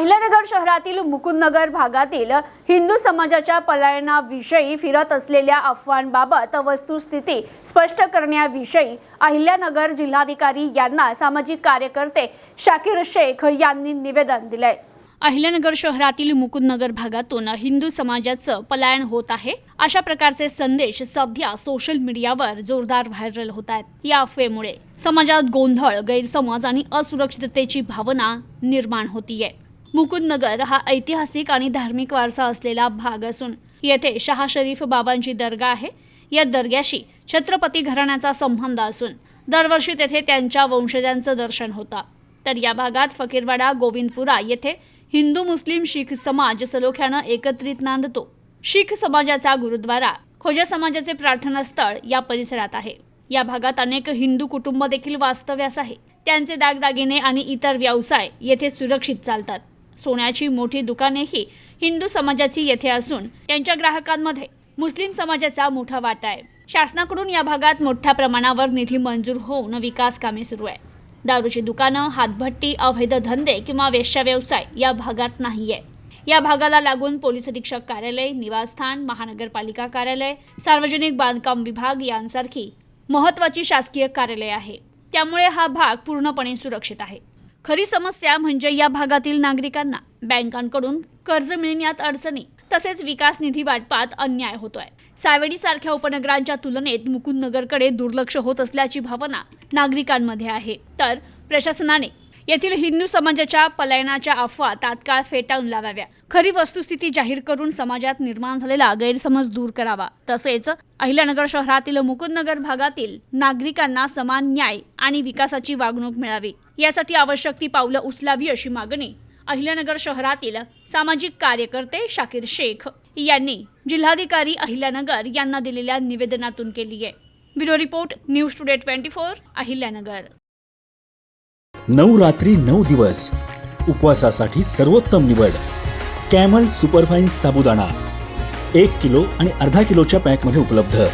अहिल्यानगर शहरातील मुकुंदनगर भागातील हिंदू समाजाच्या पलायनाविषयी फिरत असलेल्या अफवांबाबत वस्तुस्थिती स्पष्ट करण्याविषयी अहिल्यानगर जिल्हाधिकारी यांना सामाजिक कार्यकर्ते शाकीर शेख यांनी निवेदन दिलंय. अहिल्यानगर शहरातील मुकुंदनगर भागातून हिंदू समाजाचं पलायन होत आहे. अशा प्रकारचे संदेश सध्या सोशल मीडियावर जोरदार व्हायरल होत आहेत. या अफवेमुळे समाजात गोंधळ गैरसमज आणि असुरक्षिततेची भावना निर्माण होतीये. मुकुंदनगर हा ऐतिहासिक आणि धार्मिक वारसा असलेला भाग असून येथे शहा शरीफ बाबांची दर्गा आहे. या दर्ग्याशी छत्रपती घराण्याचा संबंध असून दरवर्षी तेथे त्यांच्या वंशजांचं दर्शन होतं. तर या भागात फकीरवाडा गोविंदपुरा येथे हिंदू मुस्लिम शीख समाज सलोख्यानं एकत्रित नांदतो. शीख समाजाचा गुरुद्वारा खोजा समाजाचे प्रार्थनास्थळ या परिसरात आहे. या भागात अनेक हिंदू कुटुंब देखील वास्तव्यास आहे. त्यांचे दागदागिने आणि इतर व्यवसाय येथे सुरक्षित चालतात. सोन्याची मोठी दुकानेही हिंदू समाजाची येथे असून त्यांच्या ग्राहकांमध्ये मुस्लिम समाजाचा मोठा वाटा आहे. शासनाकडून या भागात मोठ्या प्रमाणावर निधी मंजूर होऊन विकास कामे सुरू आहे दारूची दुकानं हातभट्टी अवैध धंदे किंवा वेश्या व्यवसाय या भागात नाही आहे या भागाला लागून पोलीस अधीक्षक कार्यालय निवासस्थान महानगरपालिका कार्यालय सार्वजनिक बांधकाम विभाग यांसारखी महत्त्वाची शासकीय कार्यालय आहे. त्यामुळे हा भाग पूर्णपणे सुरक्षित आहे. खरी समस्या म्हणजे या भागातील नागरिकांना बँकांकडून कर्ज मिळण्यात अडचणी तसेच विकास निधी वाटपात अन्याय होतोय. सावेडी सारख्या उपनगरांच्या तुलनेत मुकुंदनगरकडे दुर्लक्ष होत असल्याची भावना नागरिकांमध्ये आहे. तर प्रशासनाने येथील हिंदू समाजाच्या पलायनाच्या अफवा तात्काळ फेटाळून लावाव्या. खरी वस्तुस्थिती जाहीर करून समाजात निर्माण झालेला गैरसमज दूर करावा. तसेच अहिल्यानगर शहरातील मुकुंदनगर भागातील नागरिकांना समान न्याय आणि विकासाची वागणूक मिळावी. यासाठी आवश्यक ती पावलं उचलावी अशी मागणी अहिल्यानगर शहरातील सामाजिक कार्यकर्ते शाकीर शेख यांनी जिल्हाधिकारी अहिल्यानगर यांना दिलेल्या निवेदनातून केली आहे bureau report news today twenty four Ahilyanagar. नऊ रात्री नऊ दिवस. उपवासासाठी सर्वोत्तम निवड. कॅमल सुपरफाईन साबुदाणा. एक किलो आणि अर्धा किलोच्या पॅकमध्ये उपलब्ध.